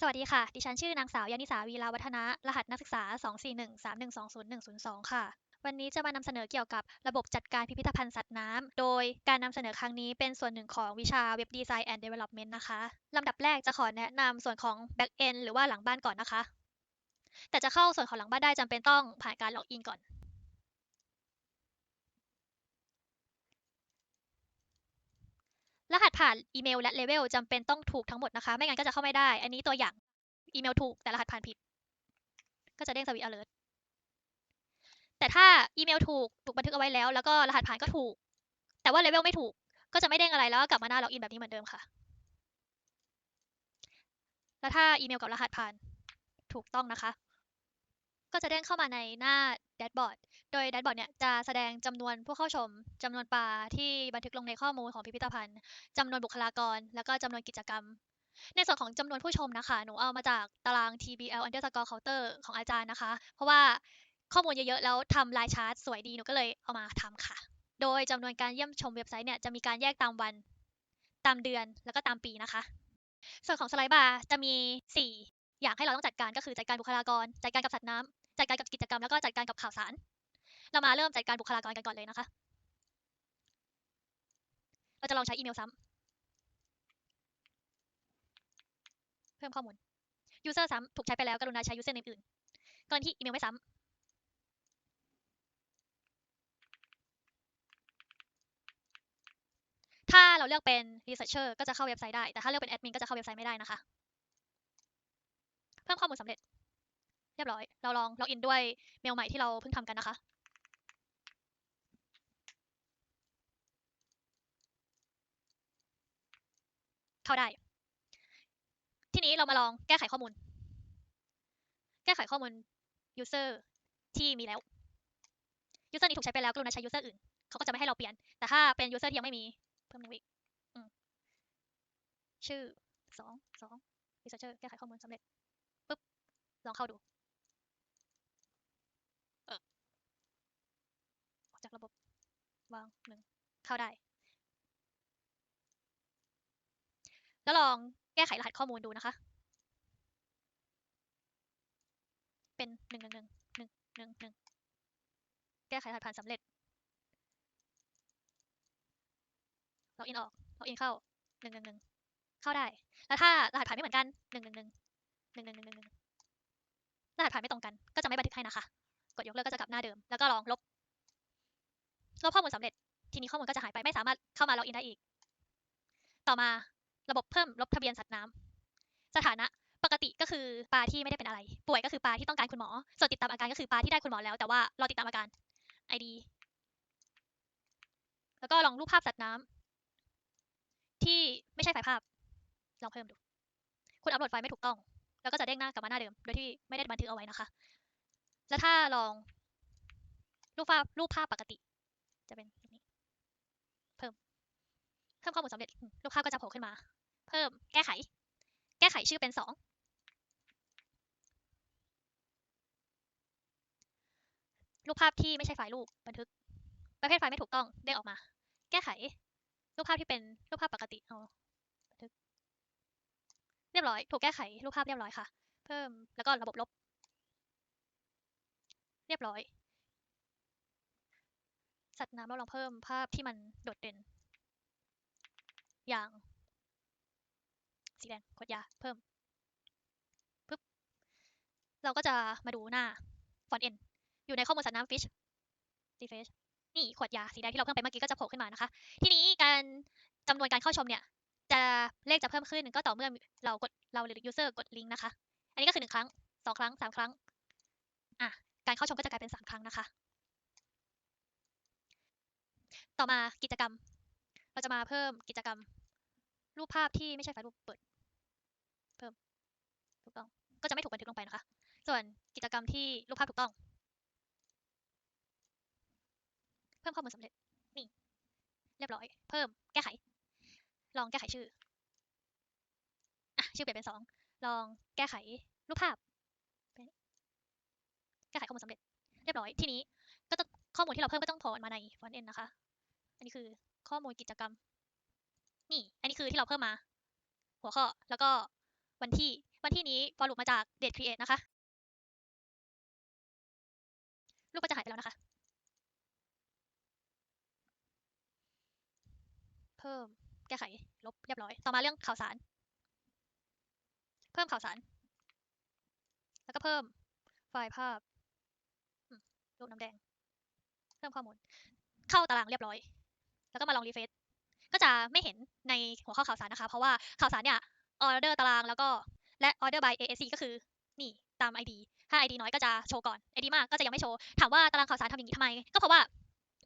สวัสดีค่ะ ดิฉันชื่อนางสาวยานิสาวีราวัฒนะ รหัสนักศึกษา 2413120102 ค่ะ วันนี้จะมานำเสนอเกี่ยวกับระบบจัดการพิพิธภัณฑ์สัตว์น้ำ โดยการนำเสนอครั้งนี้เป็นส่วนหนึ่งของวิชา Web Design and Development นะคะ ลำดับแรกจะขอแนะนำส่วนของ Back End หรือว่าหลังบ้านก่อนนะคะ แต่จะเข้าส่วนของหลังบ้านได้จำเป็นต้องผ่านการล็อกอินก่อน หัสผ่านอีเมลและเลเวลจำเป็นต้องถูกทั้งหมดนะคะ ไม่งั้นก็จะเข้าไม่ได้ อันนี้ตัวอย่างอีเมลถูกแต่รหัสผ่านผิด ก็จะเด้งสวิตช์ alert แต่ถ้าอีเมลถูกถูกบันทึกเอาไว้แล้ว แล้วก็รหัสผ่านก็ถูก แต่ว่าเลเวลไม่ถูก ก็จะไม่เด้งอะไรแล้วก็กลับมาหน้าล็อกอินแบบนี้เหมือนเดิมค่ะ แล้วถ้าอีเมลกับรหัสผ่านถูกต้องนะคะ ก็จะเด้งเข้ามาในหน้าแดชบอร์ด โดยแดชบอร์ดเนี่ยจะแสดงจำนวนผู้เข้าชมจำนวนปลาที่บันทึกลงในข้อมูลของพิพิธภัณฑ์จำนวนบุคลากร แล้วก็จำนวนกิจกรรม ในส่วนของจำนวนผู้ชมนะคะ หนูเอามาจากตาราง TBL underscore counter ของอาจารย์นะคะ เพราะว่าข้อมูลเยอะๆ แล้วทำลายชาร์ตสวยดี หนูก็เลยเอามาทำค่ะ โดยจำนวนการเยี่ยมชมเว็บไซต์เนี่ยจะมีการแยกตามวัน ตามเดือน แล้วก็ตามปีนะคะ ส่วนของสไลด์บาร์จะมี 4 อย่างให้เราต้องจัดการก็คือจัดการบุคลากร จัดการกับสัตว์น้ำจัดการกับกิจกรรม แล้วก็จัดการกับข่าวสาร เรามาเริ่มจัดการบุคลากรกันก่อนเลยนะคะ เราจะลองใช้อีเมลซ้ำเพิ่มข้อมูล user ซ้ำถูกใช้ไปแล้วกรุณาใช้ user name อื่นกรณีที่อีเมลไม่ซ้ำถ้าเราเลือกเป็น researcher ก็จะเข้าเว็บไซต์ได้ แต่ถ้าเลือกเป็น admin ก็จะเข้าเว็บไซต์ไม่ได้นะคะ เพิ่มข้อมูลสำเร็จ เรียบร้อย เราลองล็อกอินด้วยเมลใหม่ที่เราเพิ่งทำกันนะคะ เข้าได้ ทีนี้เรามาลองแก้ไขข้อมูล แก้ไขข้อมูล user ที่มีแล้ว user นี้ถูกใช้ไปแล้วกรุณาใช้ user อื่น เขาก็จะไม่ให้เราเปลี่ยน แต่ถ้าเป็น user ที่ยังไม่มี เพิ่มหนึ่งวิอืมชื่อสองสอง researcher แก้ไขข้อมูลสำเร็จปึ๊บ ลองเข้าดูเออออกจากระบบวางหนึ่งเข้าได้ แล้วลองแก้ไขรหัสข้อมูลดูนะคะ เป็นหนึ่งหนึ่งหนึ่งหนึ่งหนึ่งหนึ่งแก้ไขรหัสผ่านสำเร็จล็อกอินออกล็อกอินเข้าหนึ่งหนึ่งหนึ่งเข้าได้ แล้วถ้ารหัสผ่านไม่เหมือนกันหนึ่งหนึ่งหนึ่งหนึ่งหนึ่งหนึ่งหนึ่งหนึ่งรหัสผ่านไม่ตรงกัน ก็จะไม่บันทึกให้นะคะ กดยกเลิกก็จะกลับหน้าเดิม แล้วก็ลองลบ ลบข้อมูลสำเร็จ ทีนี้ข้อมูลก็จะหายไป ไม่สามารถเข้ามาล็อกอินได้อีก ต่อมา ระบบเพิ่มลบทะเบียนสัตว์น้ำสถานะปกติก็คือปลาที่ไม่ได้เป็นอะไร ป่วยก็คือปลาที่ต้องการคุณหมอ ส่วนติดตามอาการก็คือปลาที่ได้คุณหมอแล้วแต่ว่ารอติดตามอาการ ID แล้วก็ลองรูปภาพสัตว์น้ำที่ไม่ใช่ไฟภาพ ลองเพิ่มดู คุณอัปโหลดไฟล์ไม่ถูกต้อง แล้วก็จะเด้งหน้ากลับมาหน้าเดิม โดยที่ไม่ได้บันทึกเอาไว้นะคะ แล้วถ้าลองรูปภาพรูปภาพปกติ จะเป็นแบบนี้ เพิ่ม เพิ่มข้อมูลสำเร็จ รูปภาพก็จะโผล่ขึ้นมา เพิ่มแก้ไข แก้ไขชื่อเป็นสองรูปภาพที่ไม่ใช่ไฟล์รูปบันทึก ประเภทไฟล์ไม่ถูกต้องเด้งออกมา แก้ไข รูปภาพที่เป็นรูปภาพปกติเอาบันทึก เรียบร้อย ถูกแก้ไขรูปภาพเรียบร้อยค่ะ เพิ่มแล้วก็ระบบลบ เรียบร้อยสัตว์น้ำเราลองเพิ่มภาพที่มันโดดเด่น อย่าง สีแดงกดยาเพิ่มปึ๊บเราก็จะมาดูหน้าฟอนต์เอ็นอยู่ในข้อมูลสัตว์น้ำ fish refresh นี่ขวดยาสีแดงที่เราเพิ่มไปเมื่อกี้ก็จะโผล่ขึ้นมานะคะ ทีนี้การจำนวนการเข้าชมเนี่ย จะเลขจะเพิ่มขึ้นก็ต่อเมื่อเรากดเราหรือ user กดลิงก์นะคะ อันนี้ก็คือหนึ่งครั้งสองครั้งสามครั้งอะการเข้าชมก็จะกลายเป็นสามครั้งนะคะ ต่อมากิจกรรม เราจะมาเพิ่มกิจกรรม รูปภาพที่ไม่ใช่ไฟล์รูปเปิด เพิ่มถูกต้อง ก็จะไม่ถูกบันทึกลงไปนะคะ ส่วนกิจกรรมที่รูปภาพถูกต้อง เพิ่มข้อมูลสำเร็จนี่เรียบร้อย เพิ่มแก้ไข ลองแก้ไขชื่ออะชื่อเปลี่ยนเป็นสองลองแก้ไขรูปภาพ แก้ไขข้อมูลสำเร็จ เรียบร้อย ทีนี้ก็ต้องข้อมูลที่เราเพิ่มก็ต้องโผล่มาในฟอนต์เอ็นนะคะ อันนี้คือข้อมูลกิจกรรม นี่ อันนี้คือที่เราเพิ่มมา หัวข้อ แล้วก็ วันที่ วันที่นี้ for loop มาจาก date create นะคะรูปก็จะหายไปแล้วนะคะ เพิ่มแก้ไข ลบเรียบร้อย ต่อมาเรื่องข่าวสาร เพิ่มข่าวสาร แล้วก็เพิ่มไฟล์ภาพอืมรูปน้ำแดง เพิ่มข้อมูล เข้าตารางเรียบร้อย แล้วก็มาลองรีเฟซก็จะไม่เห็นในหัวข้อข่าวสารนะคะ เพราะว่าข่าวสารเนี่ย ออเดอร์ตารางแล้วก็และ order by ASC ก็คือนี่ตาม ID ถ้า ID น้อยก็จะโชว์ก่อน ID มากก็จะยังไม่โชว์ ถามว่าตารางข่าวสารทำอย่างนี้ทำไม ก็เพราะว่า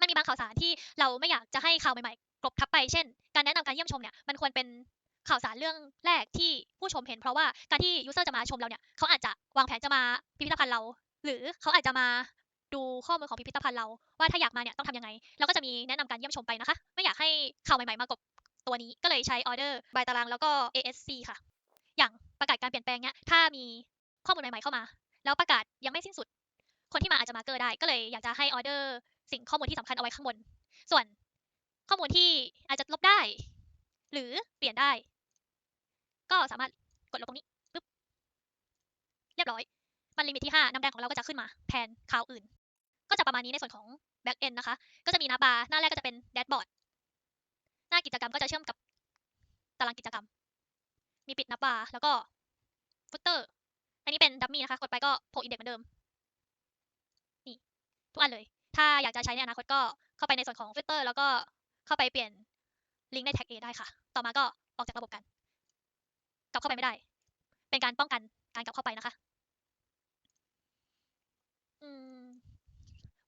มันมีบางข่าวสารที่เราไม่อยากจะให้ข่าวใหม่ๆกลบทับไป เช่น การแนะนำการเยี่ยมชมเนี่ยมันควรเป็นข่าวสารเรื่องแรกที่ผู้ชมเห็น เพราะว่าการที่ user จะมาชมเราเนี่ยเขาอาจจะวางแผนจะมาพิพิธภัณฑ์เรา หรือเขาอาจจะมาดูข้อมูลของพิพิธภัณฑ์เราว่าถ้าอยากมาเนี่ยต้องทำยังไง เราก็จะมีแนะนำการเยี่ยมชมไปนะคะ ไม่อยากให้ข่าวใหม่ๆมากบ ตัวนี้ก็เลยใช้ order by ตารางแล้วก็ ASC ค่ะ อย่างประกาศการเปลี่ยนแปลงเนี้ยถ้ามีข้อมูลใหม่ๆเข้ามา แล้วประกาศยังไม่สิ้นสุด คนที่มาอาจจะมาเกอร์ได้ ก็เลยอยากจะให้ออเดอร์สิ่งข้อมูลที่สำคัญเอาไว้ข้างบน ส่วนข้อมูลที่อาจจะลบได้ หรือเปลี่ยนได้ ก็สามารถกดลบตรงนี้ปึ๊บเรียบร้อย มันลิมิตที่5น้ำแดงของเราก็จะขึ้นมาแทนข่าวอื่น ก็จะประมาณนี้ในส่วนของ back end นะคะ ก็จะมีหน้าบาร์หน้าแรกก็จะเป็นแดชบอร์ด หน้ากิจกรรมก็จะเชื่อมกับตารางกิจกรรม มีปิดนับบาร์แล้วก็ฟุตเตอร์ อันนี้เป็นดัมมี่นะคะ กดไปก็โผล่อินเด็กเหมือนเดิม นี่ ทุกอันเลย ถ้าอยากจะใช้ในอนาคตก็เข้าไปในส่วนของฟุตเตอร์แล้วก็เข้าไปเปลี่ยนลิงก์ในแท็ก A ได้ค่ะ ต่อมาก็ออกจากระบบกัน กลับเข้าไปไม่ได้ เป็นการป้องกันการกลับเข้าไปนะคะ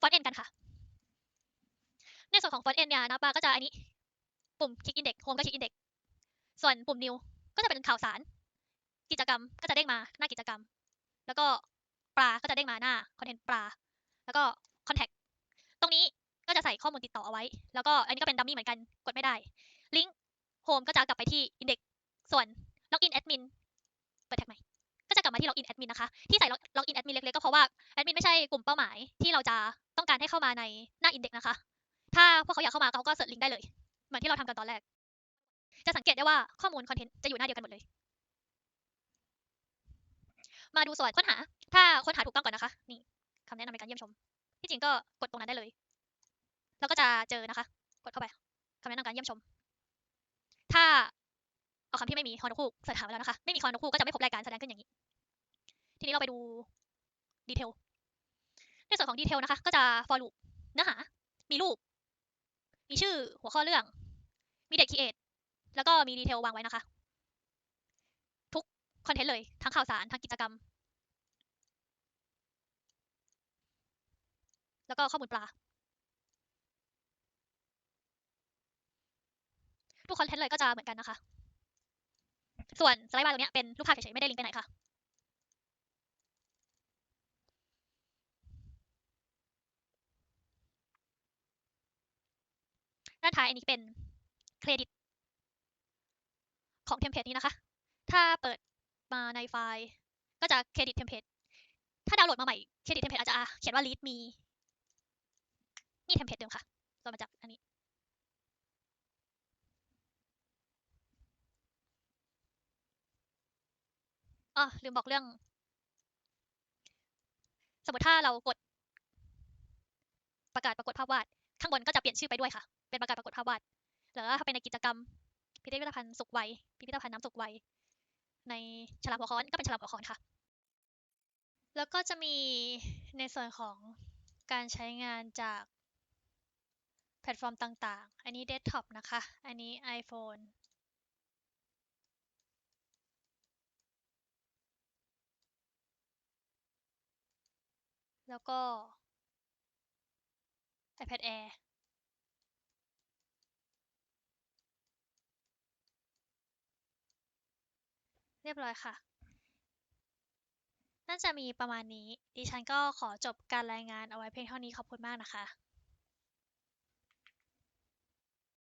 ฟอนต์เอ็นกันค่ะ ในส่วนของฟอนต์เอ็นเนี่ยนะปาก็จะอันนี้ ปุ่มคลิกอินเด็กโฮมก็คลิกอินเด็กส่วนปุ่ม new ก็จะเป็นข่าวสาร กิจกรรมก็จะเด้งมาหน้ากิจกรรม แล้วก็ปลาก็จะเด้งมาหน้าคอนเทนต์ปลา แล้วก็คอนแทคตรงนี้ก็จะใส่ข้อมูลติดต่อเอาไว้ แล้วก็อันนี้ก็เป็นดัมมี่เหมือนกันกดไม่ได้ลิงก์โฮมก็จะกลับไปที่อินเด็กส่วนล็อกอินแอดมินเปิดแท็กใหม่ก็จะกลับมาที่ล็อกอินแอดมินนะคะที่ใส่ล็อกอินแอดมินเล็กๆก็เพราะว่าแอดมินไม่ใช่กลุ่มเป้าหมายที่เราจะต้องการให้เข้ามาในหน้าอินเด็กนะคะถ้าพวกเขาอยากเข้ามาเขาก็เสิร์ชลิงก์ได้เลย มือนที่เราทำกันตอนแรก จะสังเกตได้ว่าข้อมูลคอนเทนต์จะอยู่หน้าเดียวกันหมดเลย มาดูส่วนค้นหา ถ้าค้นหาถูกต้องก่อนนะคะ นี่คำแนะนำในการเยี่ยมชม ที่จริงก็กดตรงนั้นได้เลย แล้วก็จะเจอนะคะ กดเข้าไปคำแนะนำการเยี่ยมชม ถ้าเอาคำที่ไม่มีฮอนคูกเสิร์ชหาไว้แล้วนะคะ ไม่มีฮอนคูกก็จะไม่พบรายการแสดงขึ้นอย่างนี้ ทีนี้เราไปดูดีเทล ในส่วนของดีเทลนะคะ ก็จะ for loop เนื้อหา มีรูป มีชื่อ หัวข้อเรื่อง มีเด็ก create แล้วก็มีดีเทลวางไว้นะคะ ทุกคอนเทนต์เลย ทั้งข่าวสาร ทั้งกิจกรรม แล้วก็ข้อมูลปลา ทุกคอนเทนต์เลยก็จะเหมือนกันนะคะ ส่วนสไลด์บาร์ตัวนี้เป็นรูปภาพเฉยๆ ไม่ได้ลิงก์ไปไหนค่ะด้านท้ายอันนี้เป็น ของเทมเพลตนี้นะคะ ถ้าเปิดมาในไฟล์ก็จะเครดิตเทมเพลตถ้าดาวน์โหลดมาใหม่เครดิตเทมเพลตอาจจะเขียนว่า lead me นี่เทมเพลตเดิมค่ะตัวมาจากอันนี้ อ๋อลืมบอกเรื่อง สมมติถ้าเรากด ประกาศปรากฏภาพวาด ข้างบนก็จะเปลี่ยนชื่อไปด้วยค่ะ เป็นประกาศปรากฏภาพวาดหรือถ้าเป็นในกิจกรรม พิพิธภัณฑ์สุขวัยพิพิธภัณฑ์น้ำสุขวัยในฉลามหัวค้อนก็เป็นฉลามหัวค้อนค่ะ แล้วก็จะมีในส่วนของการใช้งานจากแพลตฟอร์มต่างๆ อันนี้เดสก์ท็อปนะคะ อันนี้ iPhone แล้วก็ iPad Air เรียบร้อยค่ะ น่าจะมีประมาณนี้ ดิฉันก็ขอจบการรายงานเอาไว้เพียงเท่านี้ขอบคุณมากนะคะ